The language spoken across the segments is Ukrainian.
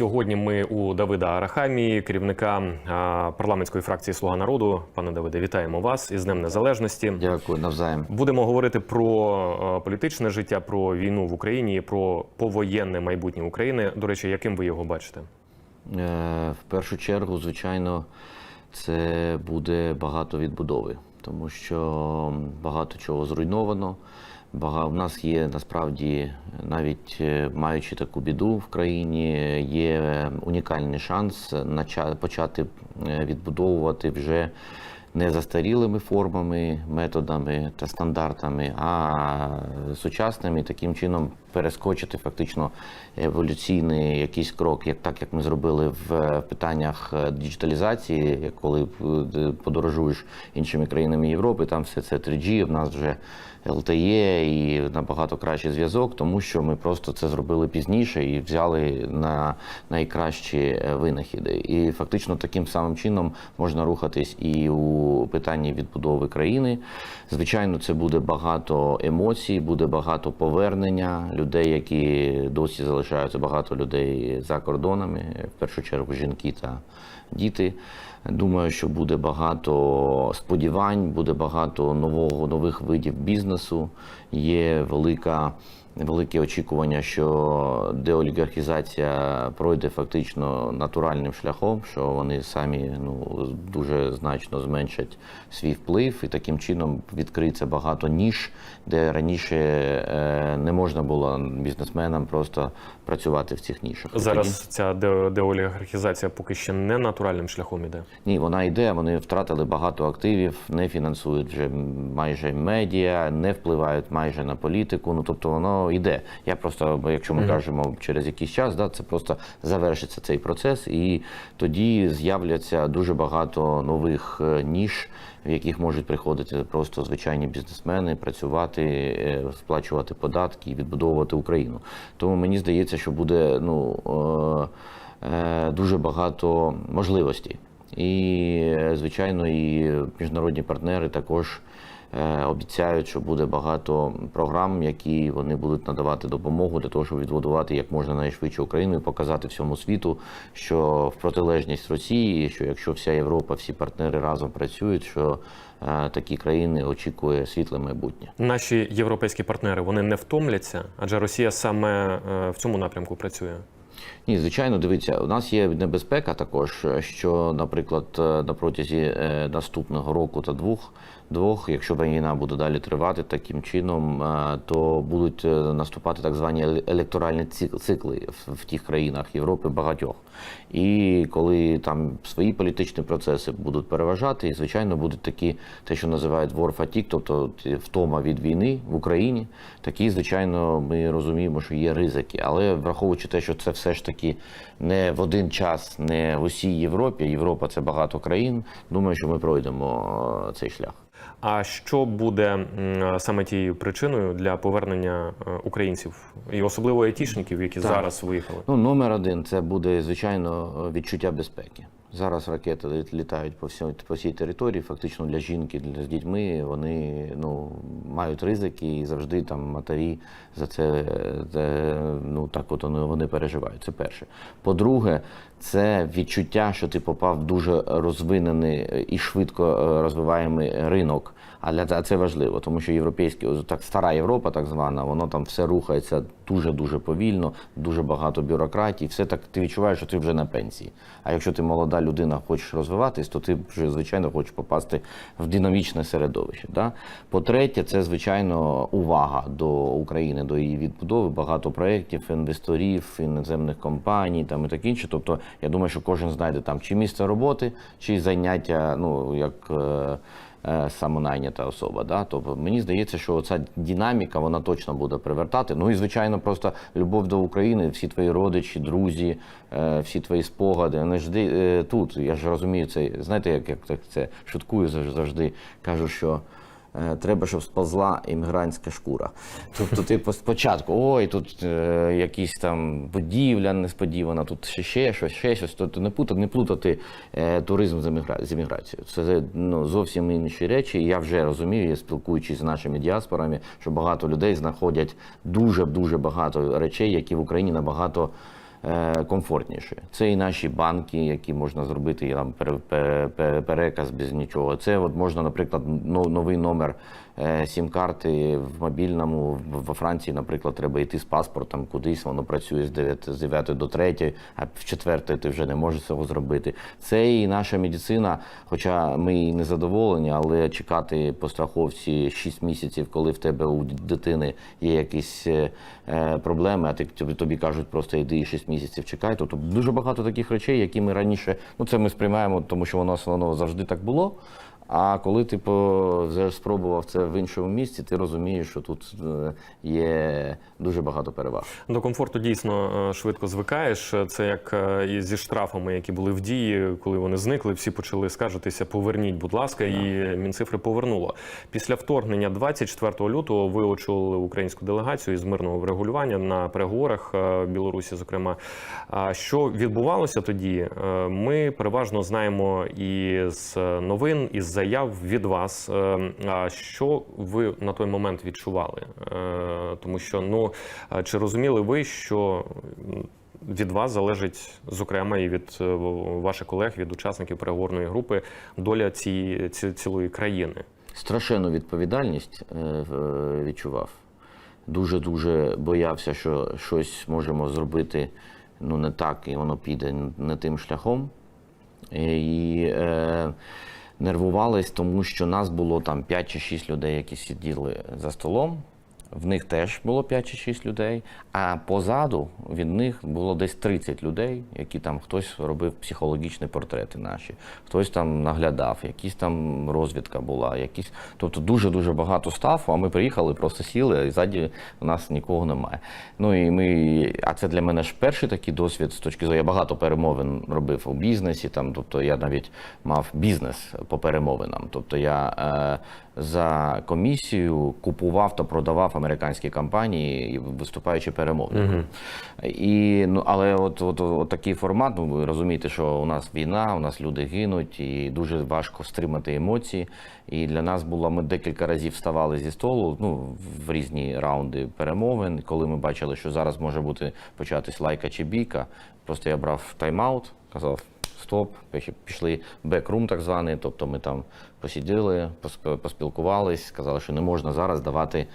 Сьогодні ми у Давида Арахамії, керівника парламентської фракції Слуга народу. Пане Давиде, вітаємо вас із Днем Незалежності. Дякую, навзаєм. Будемо говорити про політичне життя, про війну в Україні, про повоєнне майбутнє України. До речі, яким ви його бачите? Е, В першу чергу, звичайно, це буде багато відбудови, тому що багато чого зруйновано. Бага... У нас є насправді, навіть е, маючи таку біду в країні, є унікальний шанс почати е, відбудовувати вже не застарілими формами, методами та стандартами, а сучасними, таким чином перескочити фактично еволюційний якийсь крок, як так як ми зробили в питаннях е, діджиталізації, коли е, подорожуєш іншими країнами Європи, там все це 3G, в нас вже LTE і набагато кращий зв'язок, тому що ми просто це зробили пізніше і взяли на найкращі е, винахіди. І фактично таким самим чином можна рухатись і у питанні відбудови країни. Звичайно, це буде багато емоцій, буде багато повернення людей, які досі залишаються багато людей за кордонами, в першу чергу жінки та діти. Думаю, що буде багато сподівань, буде багато нового нових видів бізнесу. Є велика. Велике очікування, що деолігархізація пройде фактично натуральним шляхом, що вони самі ну дуже значно зменшать свій вплив, і таким чином відкриється багато ніж, де раніше е, не можна було бізнесменам просто працювати в цих нішах. Зараз ця деолігархізація поки ще не натуральним шляхом іде. ні, вона йде. Вони втратили багато активів, не фінансують вже майже медіа, не впливають майже на політику. Ну тобто воно йде. Я просто, якщо ми кажемо через якийсь час, да, це просто завершиться цей процес, і тоді з'являться дуже багато нових е, ніж, в яких можуть приходити просто звичайні бізнесмени, працювати, е, сплачувати податки і відбудовувати Україну. Тому мені здається, що буде ну. е, дуже багато можливостей. І, звичайно, і міжнародні партнери також обіцяють, що буде багато програм, які вони будуть надавати допомогу для того, щоб відбудувати як можна найшвидше Україну і показати всьому світу, що в протилежність Росії, що якщо вся Європа, всі партнери разом працюють, що е, такі країни очікує світле майбутнє. Наші європейські партнери вони не втомляться, адже Росія саме е, в цьому напрямку працює. Ні, звичайно, дивіться, у нас є небезпека також, що, наприклад, е, на протязі е, наступного року та двох, двох, якщо війна буде далі тривати таким чином, е, то будуть е, наступати так звані електоральні цик- цикли в, в тих країнах Європи багатьох. І коли там свої політичні процеси будуть переважати, і звичайно будуть такі, те, що називають war fatigue, тобто втома від війни в Україні. Такі, звичайно, ми розуміємо, що є ризики. Але враховуючи те, що це все ж таки не в один час, не в усій Європі. Європа це багато країн. Думаю, що ми пройдемо е, цей шлях. А що буде саме тією причиною для повернення е, українців і особливо айтішників, які зараз виїхали? Ну, номер один це буде звичайно відчуття безпеки. Зараз ракети літають по всій, по всій території. Фактично для жінки, для з дітьми вони ну мають ризики і завжди там матері за це, це ну так от вони, вони переживають. Це перше. По-друге, це відчуття, що ти попав в дуже розвинений і швидко е, розвиваємий ринок. А для це важливо, тому що європейські, так стара Європа, так звана, воно там все рухається дуже дуже повільно, дуже багато бюрократії. Все так ти відчуваєш, що ти вже на пенсії. А якщо ти молода людина, хочеш розвиватись, то ти вже звичайно хочеш попасти в динамічне середовище. Да? По-третє, це звичайно увага до України, до її відбудови, багато проєктів, інвесторів, іноземних компаній там і таке інше. Тобто, я думаю, що кожен знайде там чи місце роботи, чи заняття, ну як. Е, самонайнята особа. Да? Тобто мені здається, що ця динаміка вона точно буде привертати. Ну і звичайно, просто любов до України, всі твої родичі, друзі, е, всі твої спогади. Вони ж е, тут. Я ж розумію це. Знаєте, як, як це шуткую завжди кажу, що. Е, Треба, щоб сповзла іммігрантська шкура. Тобто, ти по- спочатку, ой, тут е, якісь там будівля несподівана, тут ще, ще щось, ще щось. Тобто не плутати, не плутати е, туризм з, еміграцією. Це ну, зовсім інші речі. І я вже розумію, я спілкуючись з нашими діаспорами, що багато людей знаходять дуже дуже багато речей, які в Україні набагато е, комфортніше. Це і наші банки, які можна зробити там пере- пере- пере- переказ без нічого. Це от можна, наприклад, новий номер е, сім-карти в мобільному. Во Франції, наприклад, треба йти з паспортом кудись, воно працює з 9, з 9 до 3, а в 4 ти вже не можеш цього зробити. Це і наша медицина, хоча ми і не задоволені, але чекати по страховці 6 місяців, коли в тебе у дитини є якісь е, е, проблеми, а ти тобі, кажуть, просто йди і 6 місяців чекай. Тобто дуже багато таких речей, які ми раніше, ну це ми сприймаємо, тому що воно воно завжди так було. А коли ти по- вже спробував це в іншому місці, ти розумієш, що тут е, є дуже багато переваг. До комфорту дійсно е, швидко звикаєш. Це як е, і зі штрафами, які були в дії, коли вони зникли, всі почали скаржитися, поверніть, будь ласка, і Мінцифри повернуло. Після вторгнення 24 лютого ви очолили українську делегацію із мирного врегулювання на переговорах в Білорусі. Зокрема, що відбувалося тоді? Ми переважно знаємо із новин, із заяв від вас. Е, А що ви на той момент відчували? Е, Тому що ну чи розуміли ви, що від вас залежить, зокрема, і від е, ваших колег, від учасників переговорної групи, доля цієї ці, цілої країни? Страшенну відповідальність відчував. Дуже дуже боявся, що щось можемо зробити ну, не так, і воно піде не тим шляхом. І е, нервувались, тому що нас було там 5 чи 6 людей, які сиділи за столом. В них теж було 5 чи 6 людей, а позаду від них було десь 30 людей, які там хтось робив психологічні портрети наші, хтось там наглядав, якісь там розвідка була, якісь. Тобто дуже-дуже багато стафу, а ми приїхали, просто сіли, і ззаді у нас нікого немає. Ну і ми, а це для мене ж перший такий досвід з точки зору. Я багато перемовин робив у бізнесі, там, тобто я навіть мав бізнес по перемовинам. Тобто я е, за комісію купував та продавав американські компанії, виступаючи перемовником. І, ну, але от, от, от такий формат, ну, ви розумієте, що у нас війна, у нас люди гинуть, і дуже важко стримати емоції. І для нас було, ми декілька разів вставали зі столу ну, в різні раунди перемовин. Коли ми бачили, що зараз може бути початись лайка чи бійка, просто я брав тайм-аут, казав. Стоп, пішли- бекрум, так званий. Тобто ми там посиділи, посп- поспілкувались, сказали, що не можна зараз давати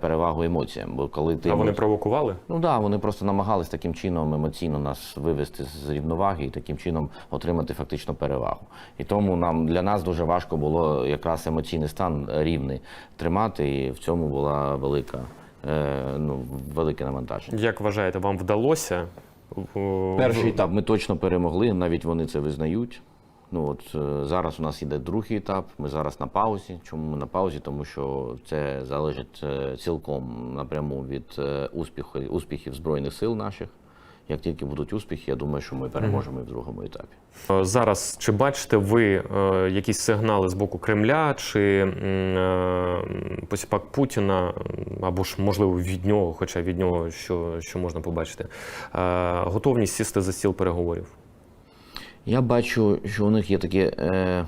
перевагу емоціям. Бо коли ти А вони провокували? Ну так, да, вони просто намагались таким чином емоційно нас вивести з рівноваги і таким чином отримати фактично перевагу. І тому нам для нас дуже важко було якраз емоційний стан рівний тримати, і в цьому була велика, е, ну, велике навантаження. Як вважаєте, вам вдалося? Перший етап ми точно перемогли, навіть вони це визнають. Ну от е, зараз у нас іде другий етап. Ми зараз на паузі. Чому ми на паузі? Тому що це залежить е, цілком напряму від е, успіху, успіхів збройних сил наших. Як тільки будуть успіхи, я думаю, що ми переможемо і в другому етапі. Зараз чи бачите ви якісь сигнали з боку Кремля чи посіпак Путіна, або ж можливо від нього, хоча від нього що, що можна побачити, готовність сісти за стіл переговорів? Я бачу, що у них є таке, е,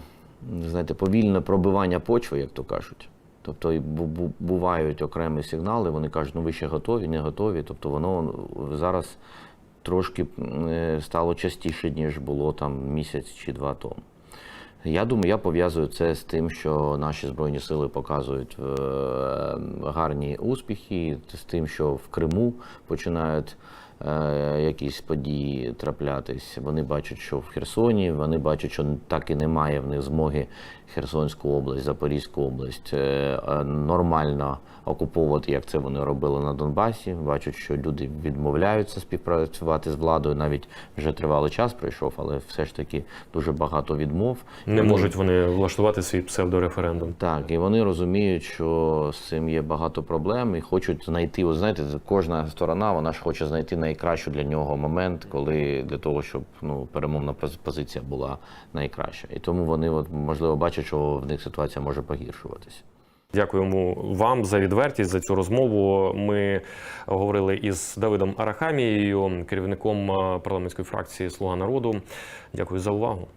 знаєте, повільне пробивання почви, як то кажуть. Тобто бувають окремі сигнали, вони кажуть, ну ви ще готові, не готові. Тобто воно зараз трошки е, стало частіше, ніж було там місяць чи два тому. Я думаю, я пов'язую це з тим, що наші збройні сили показують е, гарні успіхи, з тим, що в Криму починають якісь події траплятись. Вони бачать, що в Херсоні, вони бачать, що так і немає в них змоги Херсонську область, Запорізьку область е, е, нормально окуповувати, як це вони робили на Донбасі. Бачать, що люди відмовляються співпрацювати з владою. Навіть вже тривалий час пройшов, але все ж таки дуже багато відмов. Не Вони- можуть вони влаштувати свій псевдореферендум. так, і вони розуміють, що з цим є багато проблем і хочуть знайти. От знаєте, кожна сторона вона ж хоче знайти найкращу для нього момент, коли для того, щоб ну перемовна поз- позиція була найкраща. І тому вони, от можливо, бачать, що в них ситуація може погіршуватися. Дякуємо вам за відвертість за цю розмову. Ми говорили із Давидом Арахамією, керівником е, парламентської фракції Слуга народу. Дякую за увагу.